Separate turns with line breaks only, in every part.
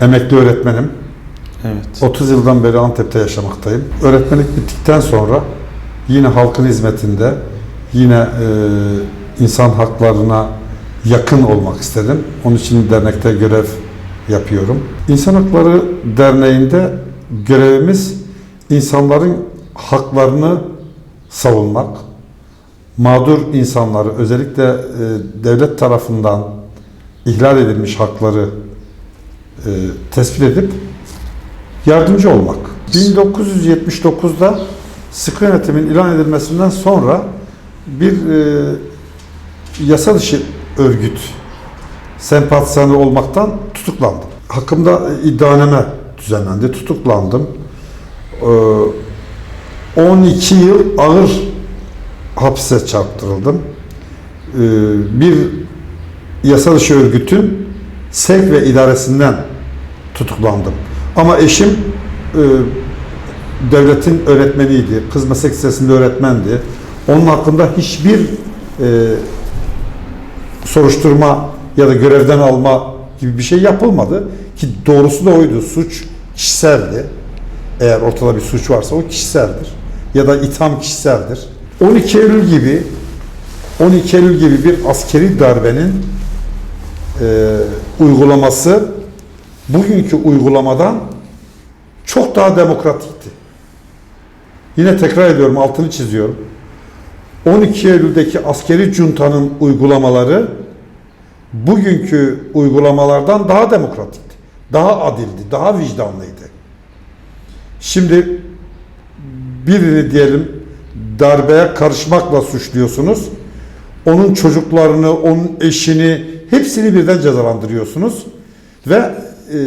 Emekli öğretmenim.
Evet.
30 yıldan beri Antep'te yaşamaktayım. Öğretmenlik bittikten sonra yine halkın hizmetinde, yine e, insan haklarına yakın olmak istedim. Onun için dernekte görev yapıyorum. İnsan Hakları Derneği'nde görevimiz insanların haklarını savunmak, mağdur insanları özellikle e, devlet tarafından ihlal edilmiş hakları e, tespit edip yardımcı olmak. 1979'da sıkı yönetimin ilan edilmesinden sonra bir e, yasa dışı örgüt sempatizanı olmaktan tutuklandım. Hakkımda iddianame düzenlendi, tutuklandım. E, 12 yıl ağır hapse çarptırıldım. E, bir yasa dışı örgütün sevk ve idaresinden tutuklandım. Ama eşim e, devletin öğretmeniydi. Kız meslek lisesinde öğretmendi. Onun hakkında hiçbir e, soruşturma ya da görevden alma gibi bir şey yapılmadı. Ki doğrusu da oydu. Suç kişiseldi. Eğer ortada bir suç varsa o kişiseldir. Ya da itham kişiseldir. 12 Eylül gibi 12 Eylül gibi bir askeri darbenin uygulaması bugünkü uygulamadan çok daha demokratikti. Yine tekrar ediyorum, altını çiziyorum. 12 Eylül'deki askeri juntanın uygulamaları bugünkü uygulamalardan daha demokratikti. Daha adildi, daha vicdanlıydı. Şimdi birini diyelim darbeye karışmakla suçluyorsunuz. Onun çocuklarını, onun eşini hepsini birden cezalandırıyorsunuz. Ve e,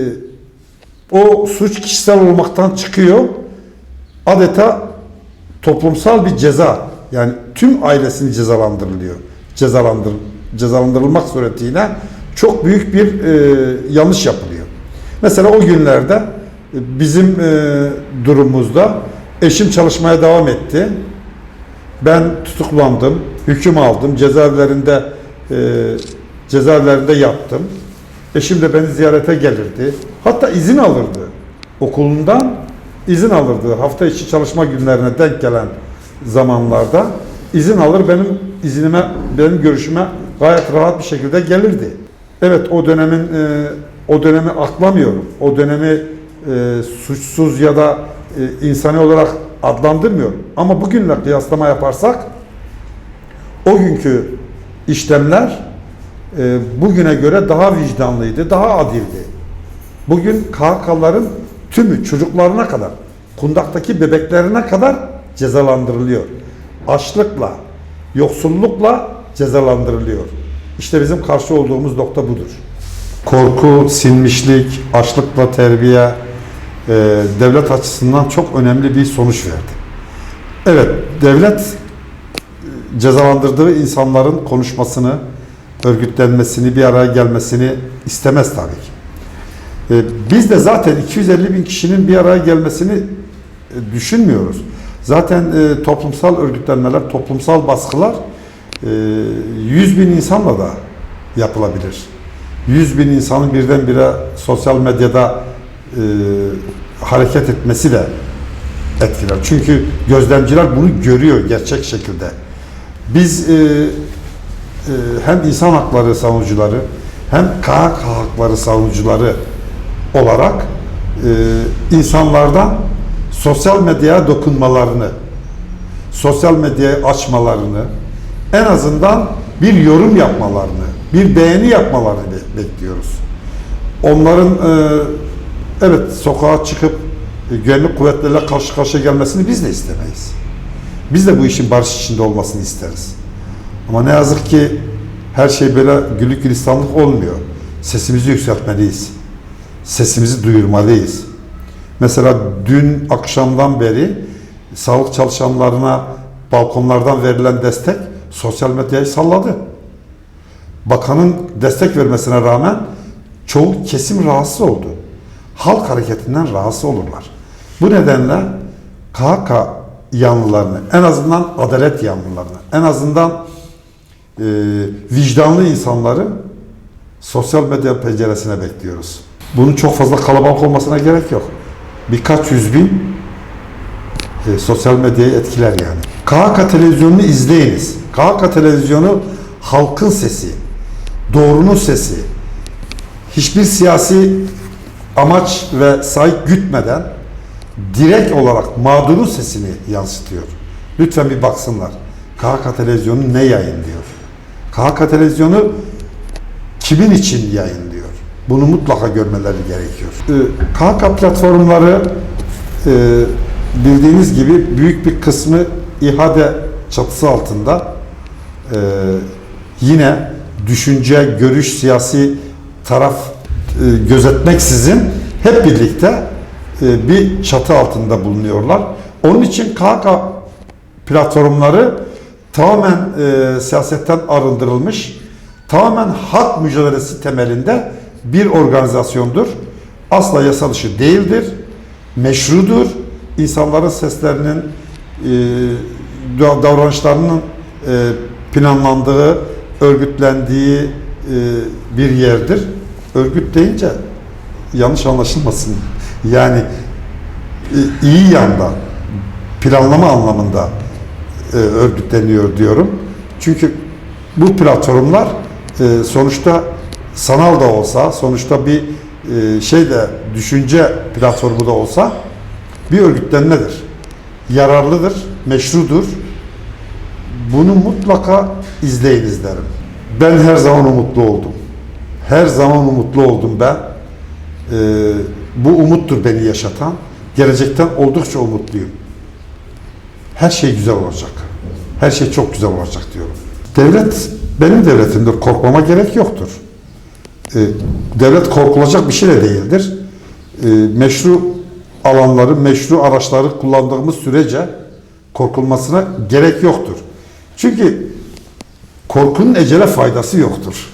o suç kişisel olmaktan çıkıyor. Adeta toplumsal bir ceza. Yani tüm ailesini cezalandırılıyor. Cezalandır, cezalandırılmak suretiyle çok büyük bir e, yanlış yapılıyor. Mesela o günlerde e, bizim e, durumumuzda eşim çalışmaya devam etti. Ben tutuklandım, hüküm aldım, cezaevlerinde e, cezaevlerinde yattım. Eşim de beni ziyarete gelirdi. Hatta izin alırdı. Okulundan izin alırdı. Hafta içi çalışma günlerine denk gelen zamanlarda izin alır benim iznime, benim görüşüme gayet rahat bir şekilde gelirdi. Evet o dönemin e, o dönemi aklamıyorum. O dönemi e, suçsuz ya da e, insani olarak adlandırmıyorum. Ama bugünle kıyaslama yaparsak o günkü işlemler e, bugüne göre daha vicdanlıydı, daha adildi. Bugün KHK'ların tümü çocuklarına kadar, kundaktaki bebeklerine kadar cezalandırılıyor. Açlıkla, yoksullukla cezalandırılıyor. İşte bizim karşı olduğumuz nokta budur. Korku, sinmişlik, açlıkla terbiye e, devlet açısından çok önemli bir sonuç verdi. Evet, devlet e, cezalandırdığı insanların konuşmasını, örgütlenmesini, bir araya gelmesini istemez tabii ki. E, Biz de zaten 250 bin kişinin bir araya gelmesini e, düşünmüyoruz. Zaten e, toplumsal örgütlenmeler, toplumsal baskılar e, 100 bin insanla da yapılabilir. 100 bin insanın birdenbire sosyal medyada e, hareket etmesi de etkiler. Çünkü gözlemciler bunu görüyor gerçek şekilde. Biz e, e, hem insan hakları savunucuları hem KHK hakları savunucuları olarak e, insanlardan sosyal medyaya dokunmalarını, sosyal medyayı açmalarını, en azından bir yorum yapmalarını, bir beğeni yapmalarını be- bekliyoruz. Onların e, evet sokağa çıkıp e, güvenlik kuvvetlerle karşı karşıya gelmesini biz de istemeyiz. Biz de bu işin barış içinde olmasını isteriz. Ama ne yazık ki her şey böyle güllük gülistanlık olmuyor. Sesimizi yükseltmeliyiz. Sesimizi duyurmalıyız. Mesela dün akşamdan beri sağlık çalışanlarına balkonlardan verilen destek sosyal medyayı salladı. Bakanın destek vermesine rağmen çoğu kesim rahatsız oldu. Halk hareketinden rahatsız olurlar. Bu nedenle KHK yanlılarını, en azından adalet yanlılarını, en azından e, vicdanlı insanları sosyal medya penceresine bekliyoruz. Bunun çok fazla kalabalık olmasına gerek yok. Birkaç yüz bin e, sosyal medyayı etkiler yani. KHK televizyonunu izleyiniz. KHK televizyonu halkın sesi, doğrunun sesi. Hiçbir siyasi amaç ve sahip gütmeden direkt olarak mağdurun sesini yansıtıyor. Lütfen bir baksınlar. KHK televizyonu ne yayınlıyor? KHK televizyonu kimin için yayınlıyor? Bunu mutlaka görmeleri gerekiyor. Ee, KHK platformları e, bildiğiniz gibi büyük bir kısmı İHADE çatısı altında e, yine düşünce, görüş, siyasi taraf e, gözetmeksizin hep birlikte e, bir çatı altında bulunuyorlar. Onun için KHK platformları tamamen e, siyasetten arındırılmış, tamamen hak mücadelesi temelinde bir organizasyondur. Asla yasal dışı değildir, meşrudur. İnsanların seslerinin, e, da- davranışlarının e, planlandığı, örgütlendiği e, bir yerdir. Örgüt deyince yanlış anlaşılmasın. Yani e, iyi yanda, planlama anlamında e, örgütleniyor diyorum. Çünkü bu platformlar e, sonuçta sanal da olsa, sonuçta bir e, şey de düşünce platformu da olsa bir örgütlenmedir. Yararlıdır, meşrudur. Bunu mutlaka izleyiniz derim. Ben her zaman umutlu oldum. Her zaman umutlu oldum ben. Ee, bu umuttur beni yaşatan. Gelecekten oldukça umutluyum. Her şey güzel olacak. Her şey çok güzel olacak diyorum. Devlet benim devletimdir. Korkmama gerek yoktur. Ee, devlet korkulacak bir şey de değildir. Ee, meşru alanları, meşru araçları kullandığımız sürece korkulmasına gerek yoktur. Çünkü korkunun ecele faydası yoktur.